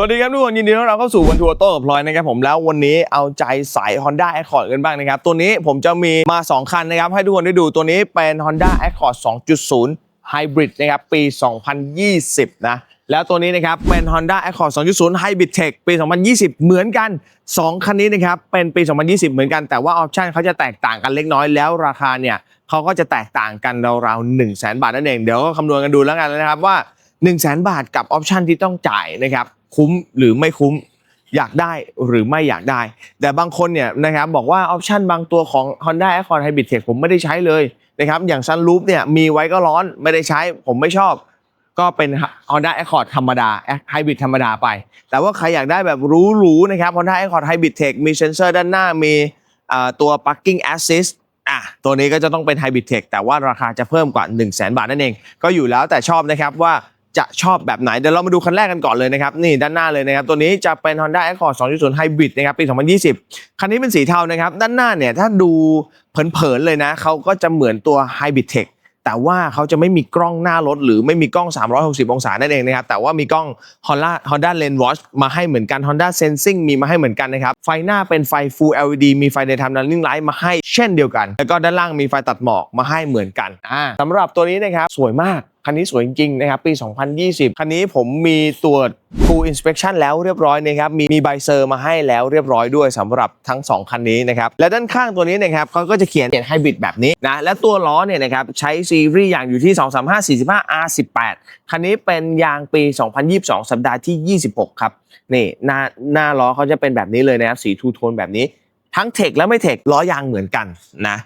สวัสดีครับทุกคนยินดีต้อนรับเข้าสู่วันทัวร์โต้กับพลอยนะครับผมแล้ววันนี้เอาใจสาย Honda Accord กันบ้างนะครับ ตัวนี้ผมจะมีมา 2 คันนะครับ ให้ทุกคนได้ดูตัวนี้เป็น Honda Accord 2.0 Hybrid นะครับ ปี 2020 นะ แล้วตัวนี้นะครับ เป็น Honda Accord 2.0 Hybrid Tech ปี 2020 เหมือนกัน 2 คันนี้นะครับ เป็นปี 2020 เหมือนกันแต่ว่าออปชันเขาจะแตกต่างกันเล็กน้อยแล้วราคาเนี่ยเขาก็จะแตกต่างกันราวๆ1 0 0 0 0 0บาทนั่นเองเดี๋ยวก็คำนวณกันดูแล้วกันนะครับว่า1 0 0 0 0 0บาทกับออปชันที่ต้องจ่ายนะครับ คุ้มหรือไม่คุ้มอยากได้หรือไม่อยากได้ แต่บางคนเนี่ยนะครับบอกว่าออปชันบางตัวของ Honda Accord Hybrid Tech ผมไม่ได้ใช้เลยนะครับอย่าง Sunroof เนี่ยมีไว้ก็ร้อนไม่ได้ใช้ผมไม่ชอบ ก็เป็น Honda Accord ธรรมดา Hybrid ธรรมดาไป แต่ว่าใครอยากได้แบบหรูๆนะครับ Honda Accord Hybrid Tech มีเซนเซอร์ด้านหน้ามีตัว Parking Assist อะตัวนี้ก็จะต้องเป็น Hybrid Tech แต่ว่าราคาจะเพิ่มกว่า 1 0 0 0 0แบาทนั่นเอง ก็อยู่แล้วแต่ชอบนะครับว่า จะชอบแบบไหน เดี๋ยวเรามาดูคันแรกกันก่อนเลยนะครับ นี่ด้านหน้าเลยนะครับ ตัวนี้จะเป็น Honda Accord 2.0 Hybrid นะครับ ปี 2020 คันนี้เป็นสีเทานะครับ ด้านหน้าเนี่ย ถ้าดูเผินๆเลยนะ เขาก็จะเหมือนตัว Hybrid Tech แต่ว่าเขาจะไม่มีกล้องหน้ารถ หรือไม่มีกล้อง 360 องศานั่นเองนะครับ แต่ว่ามีกล้อง Honda Honda Lane Watch มาให้เหมือนกัน Honda Sensing มีมาให้เหมือนกันนะครับ ไฟหน้าเป็นไฟ Full LED มีไฟ Daytime Running Light มาให้เช่นเดียวกัน แล้วก็ด้านล่างมีไฟตัดหมอกมาให้เหมือนกันอ่าสำหรับตัวนี้นะครับสวยมากคันนี้สวยจริงๆนะครับปี 2020 คันนี้ผมมีตรวจ Full Inspection แล้วเรียบร้อยนะครับมีมีใบเซอร์มาให้แล้วเรียบร้อยด้วยสำหรับทั้ง 2 คันนี้นะครับและด้านข้างตัวนี้นะครับเขาก็จะเขียนเขียนไฮบริดแบบนี้นะและตัวล้อเนี่ยนะครับใช้ซีรีส์ยางอยู่ที่ 235 45 R18 คันนี้เป็นยางปี 2022 สัปดาห์ที่ 26 ครับนี่หน้าหน้าล้อเขาจะเป็นแบบนี้เลยนะครับสีทูโทนแบบนี้ทั้งเทคและไม่เทคล้อยางเหมือนกันนะ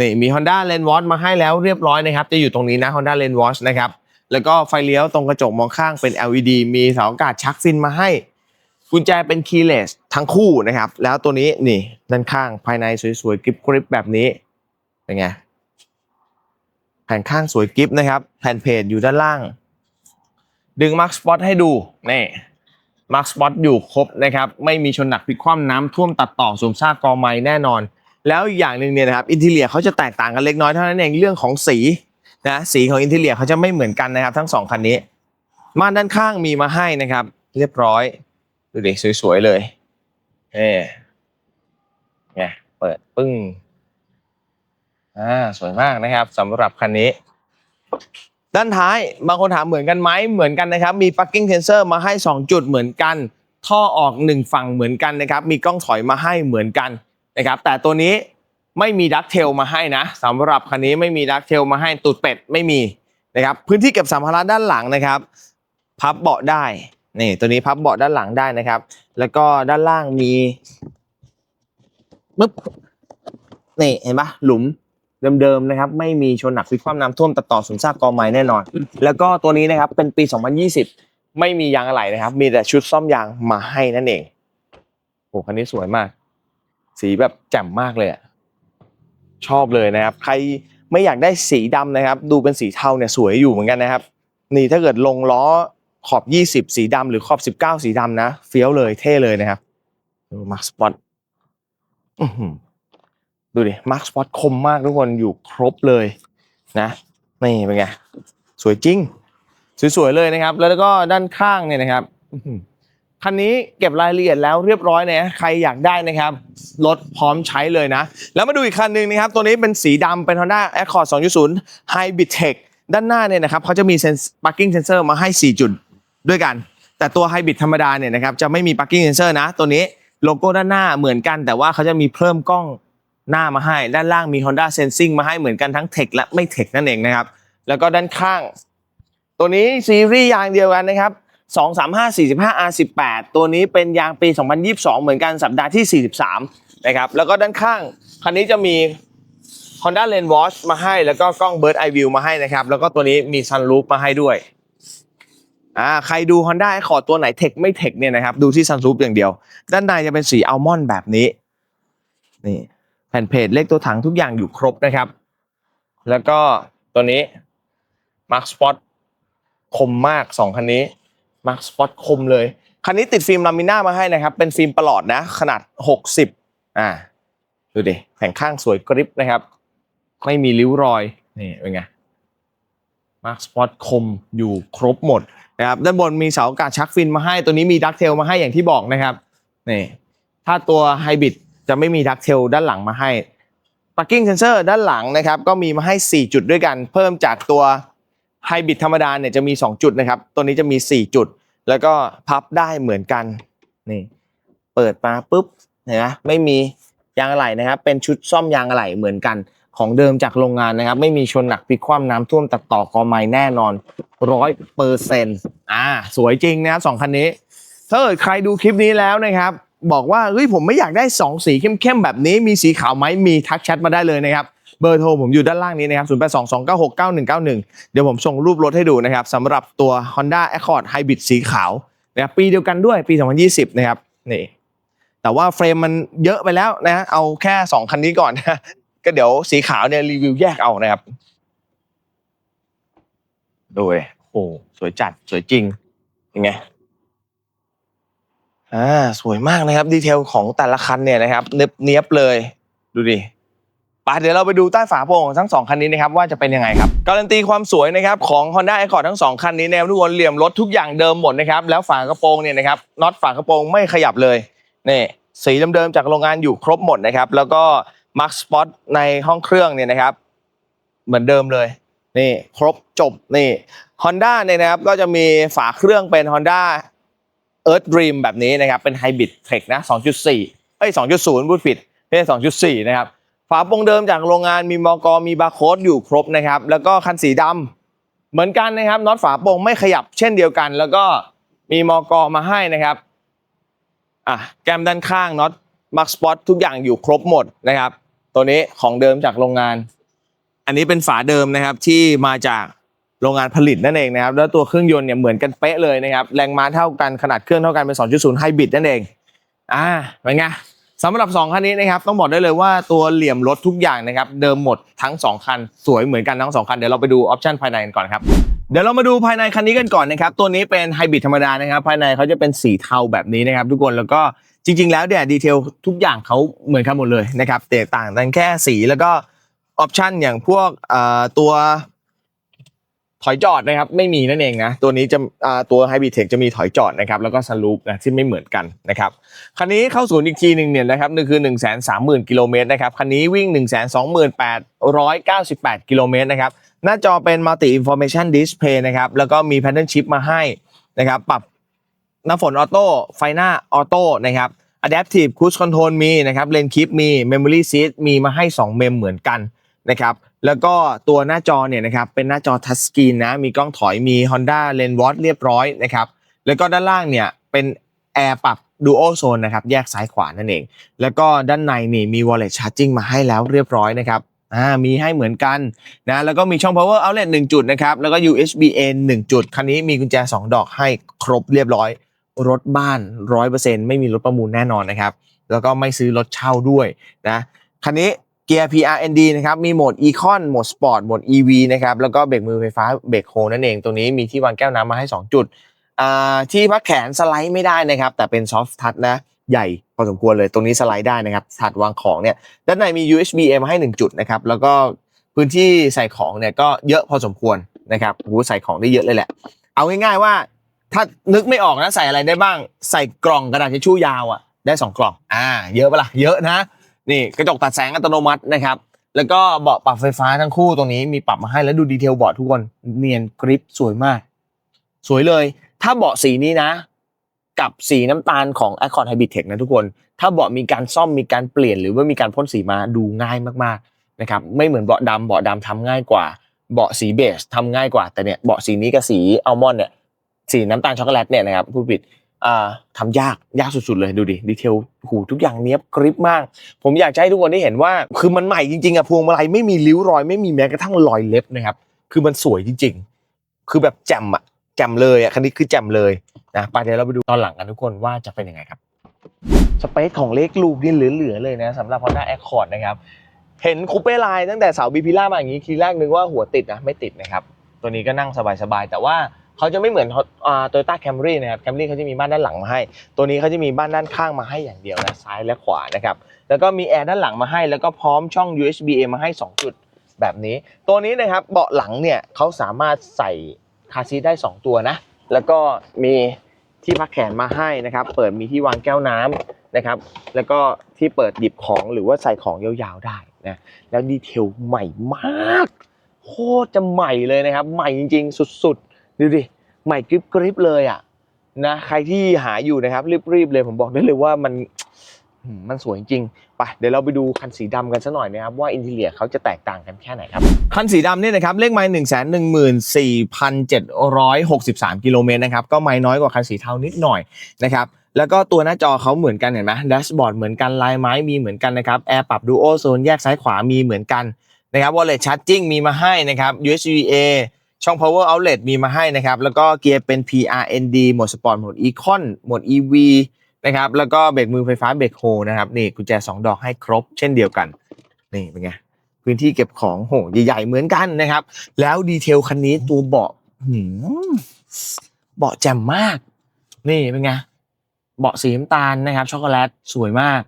นี่มี Honda Lane Watch มาให้แล้วเรียบร้อยนะครับ จะอยู่ตรงนี้นะ Honda Lane Watch นะครับ แล้วก็ไฟเลี้ยวตรงกระจกมองข้างเป็น LED มีเสาอากาศชักฟินมาให้ กุญแจเป็น keyless ทั้งคู่นะครับ แล้วตัวนี้นี่ด้านข้างภายในสวยๆกริบกริบแบบนี้เป็นไงแผ่นข้างสวยกริบนะครับ แผ่นเพจอยู่ด้านล่าง ดึง Mark Spot ให้ดูนี่มาร์คสปอตอยู่ครบนะครับ ไม่มีชนหนักพลิกคว่ำน้ำท่วมตัดต่อสูมซากกอไม้แน่นอน แล้วอีกอย่างหนึ่งเนี่ยนะครับอินทีเลียเขาจะแตกต่างกันเล็กน้อยเท่านั้นเองเรื่องของสีนะสีของอินทีเลียเขาจะไม่เหมือนกันนะครับ ทั้งสองคันนี้ม่านด้านข้างมีมาให้นะครับ เรียบร้อยดูดิสวยๆเลยเอ่ไงเปิดปึ้งอ่าสวยมากนะครับสำหรับคันนี้ ด้านท้ายบางคนถามเหมือนกันไหมเหมือนกันนะครับ มี parking sensor มาให้ 2 จุดเหมือนกัน ท่อออก 1 ฝั่งเหมือนกันนะครับ มีกล้องถอยมาให้เหมือนกัน นะครับแต่ตัวนี้ไม่มีดักเทลมาให้นะสำหรับคันนี้ไม่มีดักเทลมาให้ตูดเป็ดไม่มีนะครับพื้นที่เก็บสัมภาระด้านหลังนะครับ พับเบาะได้นี่ตัวนี้พับเบาะด้านหลังได้นะครับ แล้วก็ด้านล่างมีปึ๊บนี่เห็นปะหลุมเดิมๆนะครับ ไม่มีชนหนักพลิกคว่ำน้ำท่วมตัดต่อสูญซากกอไม้แน่นอน แล้วก็ตัวนี้นะครับเป็นปี 2020 ไม่มียางอะไหล่นะครับ มีแต่ชุดซ่อมยางมาให้นั่นเองโอ้คันนี้สวยมาก สีแบบแจ่มมากเลยอะชอบเลยนะครับ ใครไม่อยากได้สีดำนะครับ ดูเป็นสีเทาเนี่ยสวยอยู่เหมือนกันนะครับ นี่ถ้าเกิดลงล้อขอบ 20 สีดำหรือขอบ 19 สีดำนะเฟี้ยวเลยเท่เลยนะครับดูมาร์คสปอตดูดิมาร์คสปอตคมมากทุกคนอยู่ครบเลยนะนี่เป็นไงสวยจริง สวยๆเลยนะครับ แล้วก็ด้านข้างเนี่ยนะครับ คันนี้เก็บรายละเอียดแล้วเรียบร้อยนะใครอยากได้นะครับรถพร้อมใช้เลยนะ แล้วมาดูอีกคันหนึ่งนะครับ ตัวนี้เป็นสีดำเป็น Honda Accord 2.0 Hybrid Tech ด้านหน้าเนี่ยนะครับเขาจะมี sens- parking sensor มาให้ 4 จุดด้วยกัน แต่ตัว Hybrid ธรรมดาเนี่ยนะครับจะไม่มี parking sensor นะ ตัวนี้โลโก้ด้านหน้าเหมือนกัน แต่ว่าเขาจะมีเพิ่มกล้องหน้ามาให้ ด้านล่างมี Honda Sensing มาให้เหมือนกันทั้ง Tech และไม่ Tech นั่นเองนะครับแล้วก็ด้านข้าง ตัวนี้ซีรีส์ยางเดียวกันนะครับ 235 45 R18 ตัวนี้เป็นยางปี 2022 เหมือนกันสัปดาห์ที่ 43 นะครับ แล้วก็ด้านข้าง คันนี้จะมี Honda Lane Watch มาให้ แล้วก็กล้อง Bird Eye View มาให้นะครับ แล้วก็ตัวนี้มี Sunroof มาให้ด้วยอ่าใครดู Honda Accord ตัวไหน Tech ไม่ Tech เนี่ยนะครับ ดูที่ Sunroof อย่างเดียว ด้านในจะเป็นสีอัลมอนด์แบบนี้ นี่แผ่นเพจเลขตัวถังทุกอย่างอยู่ครบนะครับ แล้วก็ตัวนี้ Mark Spot คมมากสองคันนี้ Mark Spot คมเลย คันนี้ติดฟิล์มลามิน่ามาให้นะครับ เป็นฟิล์มประหลอดนะ ขนาด 60 อ่า ดูดิแผงข้างสวยกริบนะครับ ไม่มีริ้วรอย นี่เป็นไงมาร์คสปอตคมอยู่ครบหมดนะครับด้านบนมีเสาอากาศชักฟินมาให้ ตัวนี้มีดักเทลมาให้อย่างที่บอกนะครับนี่ถ้าตัวไฮบริดจะไม่มีดักเทลด้านหลังมาให้ parking sensor ด้านหลังนะครับ ก็มีมาให้ 4 จุดด้วยกัน เพิ่มจากตัว ไฮบริดธรรมดาเนี่ยจะมี 2 จุดนะครับ ตัวนี้จะมี 4 จุด แล้วก็พับได้เหมือนกันนี่เปิดมาปุ๊บเห็นไหมไม่มียางอะไหล่นะครับ เป็นชุดซ่อมยางอะไหล่เหมือนกันของเดิมจากโรงงานนะครับ ไม่มีชนหนักพลิกคว่ำน้ำท่วมตัดต่อกอไม้แน่นอนร้อยเปอร์เซ็นต์อ่าสวยจริงนะสองคันนี้ถ้าเกิดใครดูคลิปนี้แล้วนะครับ บอกว่าเฮ้ยผมไม่อยากได้ 2 สีเข้มๆแบบนี้มีสีขาวไหมมีทักแชทมาได้เลยนะครับ เบอร์โทรผมอยู่ด้านล่างนี้นะครับ 0 8 2 2 9 6 9 1 9 1 เดี๋ยวผมส่งรูปรถให้ดูนะครับสำหรับตัว Honda Accord Hybrid สีขาวนะครับปีเดียวกันด้วยปี 2020 นะครับนี่แต่ว่าเฟรมมันเยอะไปแล้วนะเอาแค่ 2 คันนี้ก่อนนะก็เดี๋ยวสีขาวเนี่ยรีวิวแยกเอานะครับดูยโอ้โหสวยจัดสวยจริงยังไงอ่าสวยมากนะครับ ดีเทลของแต่ละคันเนี่ยนะครับเนียบเนียบเลยดูดิ ไปเดี๋ยวเราไปดูใต้ฝาโปร่งของทั้งสองคันนี้นะครับว่าจะเป็นยังไงครับ การันตีความสวยนะครับของ Honda Accord ทั้งสองคันนี้แนวทุกคนเหลี่ยมรถทุกอย่างเดิมหมดนะครับแล้วฝากระโปรงเนี่ยนะครับน็อตฝากระโปรงไม่ขยับเลยนี่สีเดิมๆจากโรงงานอยู่ครบหมดนะครับแล้วก็มาร์คสปอตในห้องเครื่องเนี่ยนะครับเหมือนเดิมเลยนี่ครบจบนี่ Honda เนี่ยนะครับก็จะมีฝาเครื่องเป็น Honda Earth Dream แบบนี้นะครับเป็น Hybrid Tech นะ 2.4 เอ้ย 2.0พูดผิดไม่ใช่2.4 นะครับ ฝาโปรงเดิมจากโรงงานมีมอกมีบาร์โค้ดอยู่ครบนะครับ แล้วก็คันสีดำเหมือนกันนะครับน็อตฝาโปรงไม่ขยับเช่นเดียวกัน แล้วก็มีมอกมาให้นะครับอะแกมด้านข้างน็อตมาร์คสปอตทุกอย่างอยู่ครบหมดนะครับ ตัวนี้ของเดิมจากโรงงาน อันนี้เป็นฝาเดิมนะครับที่มาจากโรงงานผลิตนั่นเองนะครับ แล้วตัวเครื่องยนต์เนี่ยเหมือนกันเป๊ะเลยนะครับ แรงม้าเท่ากันขนาดเครื่องเท่ากันเป็น 2.0ไฮบริดนั่นเอง อ่าเป็นไง สำหรับ 2 คันนี้นะครับต้องบอกได้เลยว่าตัวเหลี่ยมรถทุกอย่างนะครับเดิมหมดทั้ง 2 คัน สวยเหมือนกันทั้ง 2 คัน เดี๋ยวเราไปดูออปชันภายในกันก่อนครับเดี๋ยวเรามาดูภายในคันนี้กันก่อนนะครับ ตัวนี้เป็นไฮบริดธรรมดานะครับ ภายในเขาจะเป็นสีเทาแบบนี้นะครับ ทุกคนแล้วก็จริง ๆ แล้วเนี่ยดีเทลทุกอย่างเขาเหมือนกันหมดเลยนะครับแตกต่างกันแค่สีแล้วก็ออปชันอย่างพวกตัว ถอยจอดนะครับไม่มีนั่นเองนะตัวนี้จะตัว Hybrid Tech จะมีถอยจอดนะครับแล้วก็สลูปนะที่ไม่เหมือนกันนะครับคันนี้เข้าศูนย์อีกทีหนึ่งเนี่ยนะครับนี่คือ 1 3 0 0 0 0กิโลเมตรนะครับคันนี้วิ่ง 1 2 8 9 8 กิโลเมตรนะครับหน้าจอเป็น Multi Information Display นะครับแล้วก็มี Pattern Shift มาให้นะครับปรับน้ำฝนออโต้ไฟหน้าออโต้นะครับ Adaptive Cruise Control มีนะครับเลนคลิปมี Memory Seat มีมาให้ 2 เมมเหมือนกัน นะครับแล้วก็ตัวหน้าจอเนี่ยนะครับเป็นหน้าจอทัชสกรีนนะมีกล้องถอยมี Honda Lens Watch เรียบร้อยนะครับแล้วก็ด้านล่างเนี่ยเป็นแอร์ปรับ Dual Zone นะครับแยกซ้ายขวานั่นเอง แล้วก็ด้านในนี่มี Wallet Charging มาให้แล้วเรียบร้อยนะครับอ่ามีให้เหมือนกันนะแล้วก็มีช่อง Power Outlet 1 จุดนะครับแล้วก็ USB A 1 จุด คันนี้มีกุญแจ 2 ดอกให้ครบเรียบร้อย รถบ้าน 100%ไม่มีรถประมูลแน่นอนนะครับ แล้วก็ไม่ซื้อรถเช่าด้วยนะคันนี้ เกียร์ PRND นะครับมีโหมด Econ โหมด Sport โหมด EV นะครับแล้วก็เบรกมือไฟฟ้าเบรกโฮนั่นเอง ตรงนี้มีที่วางแก้วน้ำมาให้ 2 จุด ที่พักแขนสไลด์ไม่ได้นะครับ แต่เป็น Soft Touch นะใหญ่พอสมควรเลยตรงนี้สไลด์ได้นะครับถัดวางของเนี่ยด้านในมี USB A มาให้ 1 จุดนะครับแล้วก็พื้นที่ใส่ของเนี่ยก็เยอะพอสมควรนะครับโอ้ใส่ของได้เยอะเลยแหละ เอาง่ายๆว่าถ้านึกไม่ออกนะใส่อะไรได้บ้าง ใส่กล่องกระดาษทิชชู่ยาวอะได้ 2 กล่องอ่าเยอะปะล่ะเยอะนะ นี่กระจกตัดแสงอัตโนมัตินะครับ แล้วก็เบาะปรับไฟฟ้าทั้งคู่ตรงนี้มีปรับมาให้แล้วดูดีเทลเบาะทุกคนเนียนกริปสวยมาก สวยเลย ถ้าเบาะสีนี้นะ กับสีน้ำตาลของ Accord Hybrid Tech นะทุกคน ถ้าเบาะมีการซ่อมมีการเปลี่ยนหรือว่ามีการพ่นสีมาดูง่ายมากๆนะครับไม่เหมือนเบาะดำเบาะดำทำง่ายกว่าเบาะสีเบจทำง่ายกว่าแต่เนี่ยเบาะสีนี้กับสีอัลมอนด์เนี่ยสีน้ำตาลช็อกโกแลตเนี่ยนะครับผู้ผิด ทำยากยากสุดๆเลยดูดิดีเทลหูทุกอย่างเนี้ยบกริบมาก ผมอยากให้ทุกคนได้เห็นว่า คือมันใหม่จริงๆอะพวงมาลัยไม่มีริ้วรอยไม่มีแม้กระทั่งรอยเล็บนะครับ คือมันสวยจริง ๆ คือแบบแจ่มอะแจ่มเลยอะคันนี้คือแจ่มเลยนะไปเดี๋ยวเราไปดูตอนหลังกันทุกคนว่าจะเป็นยังไงครับสเปซของเล็กลูปนี่เหลือๆเลยนะสำหรับ Honda Accord นะครับเห็นคูเป้ไลน์ตั้งแต่เสาบีพิล่ามาอย่างนี้ทีแรกนึกว่าหัวติดนะไม่ติดนะครับตัวนี้ก็นั่งสบายๆแต่ว่า เขาจะไม่เหมือนโตโยต้าแคมรี่นะครับแคมรี่เขาจะมีบ้านด้านหลังมาให้ ตัวนี้เขาจะมีบ้านด้านข้างมาให้อย่างเดียวนะซ้ายและขวานะครับแล้วก็มีแอร์ด้านหลังมาให้ แล้วก็พร้อมช่อง USB A มาให้ 2 จุดแบบนี้ ตัวนี้นะครับเบาะหลังเนี่ยเขาสามารถใส่คาร์ซีได้ 2 ตัวนะแล้วก็มีที่พักแขนมาให้นะครับ เปิดมีที่วางแก้วน้ำนะครับ แล้วก็ที่เปิดหยิบของหรือว่าใส่ของยาวๆได้นะแล้วดีเทลใหม่มากโคตรจะใหม่เลยนะครับ ใหม่จริงๆ สุดๆ ดูดิใหม่กริบกริบเลยอะนะใครที่หาอยู่นะครับรีบๆเลยผมบอกได้เลยว่ามันมันสวยจริงไปเดี๋ยวเราไปดูคันสีดำกันสักหน่อยนะครับว่าอินทีเลียเขาจะแตกต่างกันแค่ไหนครับ คันสีดำเนี่ยนะครับเลขไม้หนึ่งแสนหนึ่งหมื่นสี่พันเจ็ดร้อยหกสิบสามกิโลเมตรนะครับก็ไม้น้อยกว่าคันสีเทานิดหน่อยนะครับแล้วก็ตัวหน้าจอเขาเหมือนกันเห็นไหมแดชบอร์ดเหมือนกันลายไม้มีเหมือนกันนะครับแอร์ปรับดูโอโซนแยกซ้ายขวามีเหมือนกันนะครับ wallet charging มีมาให้นะครับ USB A ช่อง power outlet มีมาให้นะครับ แล้วก็เกียร์เป็น PRND โหมดสปอร์ตโหมด Econ โหมด EV นะครับแล้วก็เบรกมือไฟฟ้าเบรกโฮนะครับนี่กุญแจ 2 ดอกให้ครบ เช่นเดียวกัน นี่เป็นไงพื้นที่เก็บของโหใหญ่ๆเหมือนกันนะครับ แล้วดีเทลคันนี้ตัวเบาะหืมเบาะแจ่มมาก นี่เป็นไงเบาะสีน้ำตาลนะครับ ช็อกโกแลตสวยมาก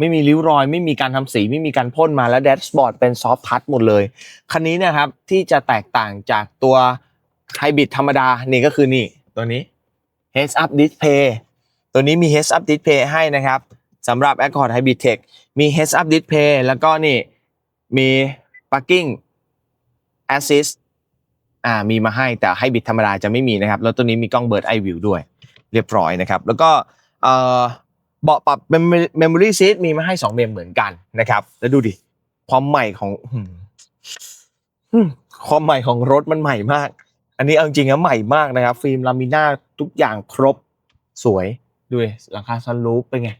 ไม่มีริ้วรอย ไม่มีการทำสี ไม่มีการพ่นมาแล้วแดชบอร์ดเป็นซอฟทัชหมดเลย คันนี้นะครับที่จะแตกต่างจากตัวไฮบริดธรรมดา นี่ก็คือนี่ ตัวนี้ Heads Up Display ตัวนี้มี Heads Up Display ให้นะครับสำหรับ Accord Hybrid Tech มี Heads Up Display แล้วก็นี่มี Parking Assist อ่ามีมาให้แต่ไฮบริดธรรมดาจะไม่มีนะครับ แล้วตัวนี้มีกล้อง Bird Eye View ด้วย เรียบร้อยนะครับ แล้วก็เอ่อ เบาะปรับ Memory Seat มีมาให้ 2 เมมเหมือนกันนะครับ แล้วดูดิ ความใหม่ของความใหม่ของรถมันใหม่มาก อันนี้เอาจริงนะใหม่มากนะครับ ฟิล์มลามิน่าทุกอย่างครบสวยดูดิหลังคาซันรูฟเป็นไง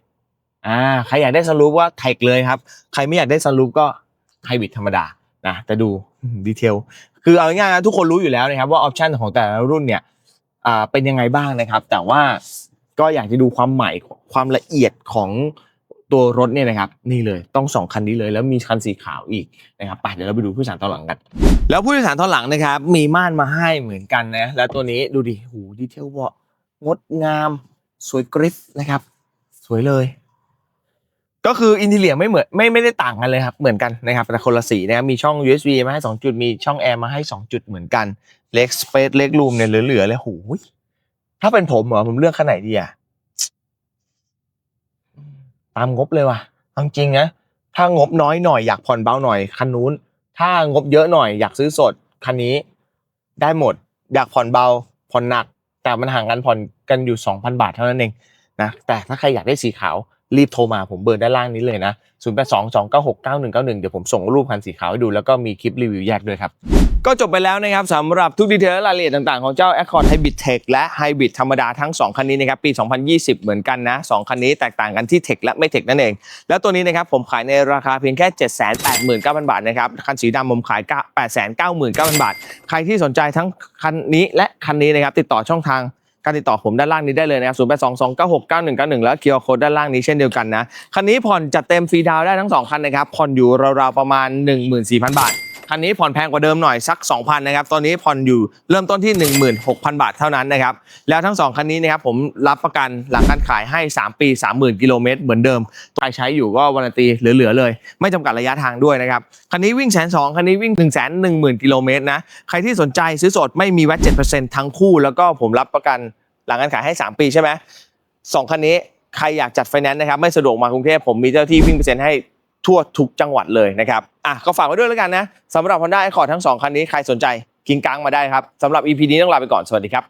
อ่าใครอยากได้ซันรูฟว่าไทกเลยครับ ใครไม่อยากได้ซันรูฟก็ไฮบริดธรรมดานะแต่ดูดีเทลคือเอาง่ายๆนะทุกคนรู้อยู่แล้วนะครับว่าออปชันของแต่ละรุ่นเนี่ยอ่าเป็นยังไงบ้างนะครับ แต่ว่า ก็อยากจะดูความใหม่ความละเอียดของตัวรถเนี่ยนะครับนี่เลยต้องสองคันนี้เลยแล้วมีคันสีขาวอีกนะครับไปเดี๋ยวเราไปดูผู้โดยสารตอนหลังกัน แล้วผู้โดยสารตอนหลังนะครับ มีม่านมาให้เหมือนกันนะแล้วตัวนี้ดูดิหูดีเทลเบาะงดงามสวยกริปนะครับ สวยเลย ก็คืออินทีเลียไม่เหมือนไม่ไม่ได้ต่างกันเลยครับเหมือนกันนะครับแต่คนละสีนะครับมีช่อง USB มาให้ 2 จุดมีช่องแอร์มาให้ 2 จุดเหมือนกันเล็กสเปซเล็กรูมเนี่ยเหลือๆเลยหูย ถ้าเป็นผมเหรอผมเลือกคันไหนดีอะตามงบเลยว่ะเอาจริงนะถ้างบน้อยหน่อยอยากผ่อนเบาหน่อยคันนู้น ถ้างบเยอะหน่อยอยากซื้อสดคันนี้ ได้หมด อยากผ่อนเบาผ่อนหนัก แต่มันห่างกันผ่อนกันอยู่2,000 บาทเท่านั้นเองนะแต่ถ้าใครอยากได้สีขาว รีบโทรมาผมเบอร์ด้านล่างนี้เลยนะ0 8 2 2 9 6 9 1 9 1 เดี๋ยวผมส่งรูปคันสีขาวให้ดูแล้วก็มีคลิปรีวิวแยกด้วยครับ ก็จบไปแล้วนะครับสำหรับทุกดีเทลรายละเอียดต่างๆ ของเจ้า Accord Hybrid Tech และ Hybrid ธรรมดาทั้ง 2 คันนี้นะครับปี 2020 เหมือนกันนะ 2 คันนี้แตกต่างกันที่ Tech และไม่ Tech นั่นเอง แล้วตัวนี้นะครับผมขายในราคาเพียงแค่ 789,000 บาทนะครับคันสีดำผมขาย 899,000 บาท ใครที่สนใจทั้งคันนี้และคันนี้นะครับติดต่อช่องทาง การติดต่อผมด้านล่างนี้ได้เลยนะครับ0 8 2 2 9 6 9 1 9 1แล้วเคียร์โค้ดด้านล่างนี้เช่นเดียวกันนะคันนี้ผ่อนจัดเต็มฟรีดาวได้ทั้ง2คันนะครับผ่อนอยู่ราวๆประมาณ14,000บาท คันนี้ผ่อนแพงกว่าเดิมหน่อยสัก 2,000นะครับตอนนี้ผ่อนอยู่เริ่มต้นที่ 16,000 บาทเท่านั้นนะครับแล้วทั้ง 2 คันนี้นะครับผมรับประกันหลังการขายให้ 3 ปี 30,000 กิโลเมตรเหมือนเดิมใครใช้อยู่ก็วารันตีเหลือๆเลย ไม่จำกัดระยะทางด้วยนะครับคันนี้วิ่งแสนสองคันนี้วิ่ง1นึ่งแสนหนึ่งหมื่นกิโลเมตรนะใครที่สนใจซื้อสดไม่มีแวต7%ทั้งคู่ แล้วก็ผมรับประกันหลังการขายให้ 3 ปีใช่ไหมสองคันนี้ใครอยากจัดไฟแนนซ์นะครับไม่สะดวกมากรุงเทพผมมีเจ้าที่วิ่งเปอร์เซ็นต์ให้ ทั่วทุกจังหวัดเลยนะครับอะก็ฝากไว้ด้วยแล้วกันนะสำหรับ Honda Accord ทั้ง 2 คันนี้ใครสนใจกิงกังมาได้ครับสำหรับ EP นี้ต้องลาไปก่อนสวัสดีครับ